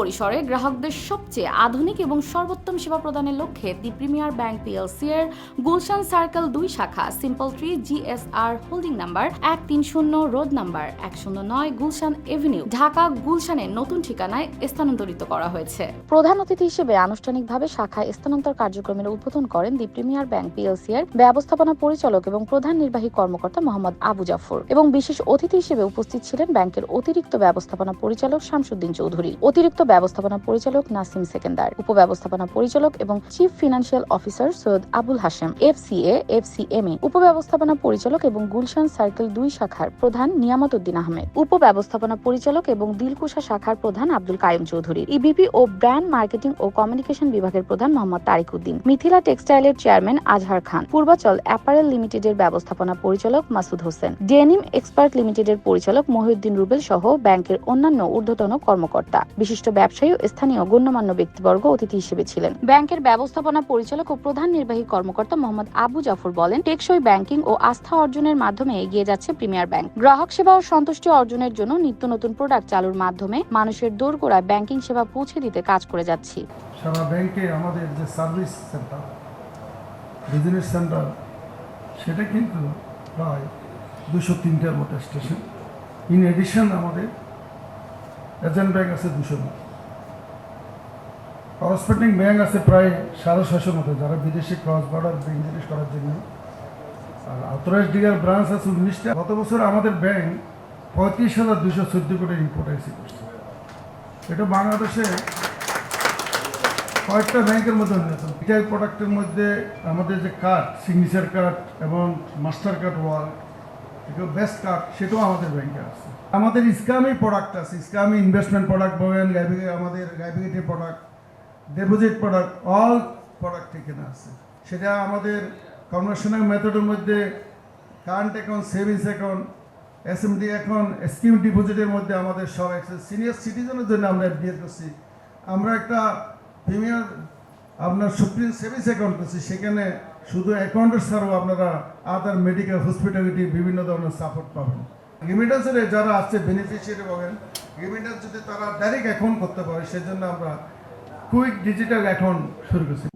পরিসরে গ্রাহকদের সবচেয়ে আধুনিক এবং সর্বোত্তম সেবা প্রদানের লক্ষ্যে দি প্রিমিয়ার ব্যাংক পিএলসি এর গুলশান সার্কেল দুই শাখা, simple tree, GSR holding number এক তিন শূন্য, রোড নাম্বার এক শূন্য নয়, গুলশান এভিনিউ, ঢাকা গুলশানের নতুন ঠিকানায় স্থানান্তরিত করা হয়েছে। প্রধান অতিথি হিসেবে আনুষ্ঠানিকভাবে শাখা স্থানান্তর কার্যক্রমের উদ্বোধন করেন দি প্রিমিয়ার ব্যাংক পিএলসি এর ব্যবস্থাপনা পরিচালক এবং প্রধান নির্বাহী কর্মকর্তা মোহাম্মদ আবু জাফর এবং বিশেষ অতিথি হিসেবে উপস্থিত ছিলেন ব্যাংকের অতিরিক্ত ব্যবস্থাপনা পরিচালক শামসুদ্দিন চৌধুরী, অতিরিক্ত ব্যবস্থাপনা পরিচালক নাসিম সেকেন্দার, উপব্যবস্থাপনা পরিচালক এবং chief financial officer Syed Abul Hashem, FCA, FCMA, উপব্যবস্থাপনা পরিচালক এবং গুলশান সার্কেল দুই শাখার প্রধান নিয়ামত উদ্দিন আহমেদ, উপব্যবস্থাপনা পরিচালক এবং দিলকুশা শাখার প্রধান আব্দুল কাইম চৌধুরী, ইবিপি ও ব্র্যান্ড মার্কেটিং ও কমিউনিকেশন বিভাগের প্রধান মোহাম্মদ তারিক উদ্দিন মিথিলা টেক্সটাইলের চেয়ারম্যান আজহার খান, পূর্বাচল অ্যাপারেল লিমিটেডের ব্যবস্থাপনা পরিচালক মাসুদ হোসেন, ডেনিম এক্সপার্ট লিমিটেডের পরিচালক মহিউদ্দিন রুবেল সহ ব্যাংকের অন্যান্য ঊর্ধ্বতন কর্মকর্তা। বিশিষ্ট ব্যবসায়ী ও স্থানীয় গণ্যমান্য ব্যক্তিবর্গ অতিথি হিসেবে ছিলেন। ব্যাংকের ব্যবস্থাপনা পরিচালক ও প্রধান নির্বাহী কর্মকর্তা মোহাম্মদ আবু জাফর বলেন, টেকসই ব্যাংকিং ও আস্থা অর্জনের মাধ্যমে এগিয়ে যাচ্ছে প্রিমিয়ার ব্যাংক। গ্রাহক সেবা ও সন্তুষ্টি অর্জনের জন্য নিত্য নতুন প্রোডাক্ট চালুর মাধ্যমে মানুষের দোরগোড়ায় ব্যাংকিং সেবা পৌঁছে দিতে কাজ করে যাচ্ছি। সারা ব্যাংকে আমাদের যে সার্ভিস সেন্টার, বিজনেস সেন্টার, সেটা কিন্তু প্রায় দুশো তিনটার মতো স্টেশন। ইন এডিশন আমাদের এজেন্ট ব্যাংক আছে দুশো করসপেন্ডিং ব্যাংক আছে প্রায় সাড়ে ছশোর মতো, যারা বিদেশি ক্রস বর্ডার বিজনেস করার জন্য। আর আউথরাইজ ডিগার ব্রাঞ্চ আছে উনিশটা। গত বছর আমাদের ব্যাংক পঁয়ত্রিশ হাজার দুশো চোদ্দ কোটি ইম্পোর্ট এসে করছে। এটা বাংলাদেশে কয়েকটা ব্যাংকের মধ্যে অন্যতম রিটাইল প্রোডাক্টের মধ্যে আমাদের যে কার্ড সিগনেচার কার্ড এবং মাস্টার কার্ড এগুলো বেস্ট কার্ড সেটাও আমাদের ব্যাংকে আছে। আমাদের ইসলামী প্রোডাক্ট আছে, ইসলামী ইনভেস্টমেন্ট প্রোডাক্ট বলেন আমাদের লাইব্রেরিটি product deposit product all product এখানে আছে। সেটা আমাদের কনভার্সনাল মেথডের মধ্যে current account savings account SMD account scheme ডিপোজিটের মধ্যে আমাদের সব সিনিয়র সিটিজেনের জন্য আমরা এফডিএ করছি। আমরা একটা প্রিমিয়ার আপনার সুপ্রিম সেভিংস অ্যাকাউন্ট আছে, সেখানে শুধু অ্যাকাউন্টের ছাড়াও আপনারা আদার মেডিকেল হসপিটালিটি বিভিন্ন ধরনের সাপোর্ট পাবেন। রিমিটেন্সের যারা আছে বেনিফিশিয়ারি পাবেন রিমিটেন্স যদি তারা ডাইরেক্ট অ্যাকাউন্ট করতে পারে, সেজন্য আমরা কুইক ডিজিটাল অ্যাকাউন্ট শুরু করছি।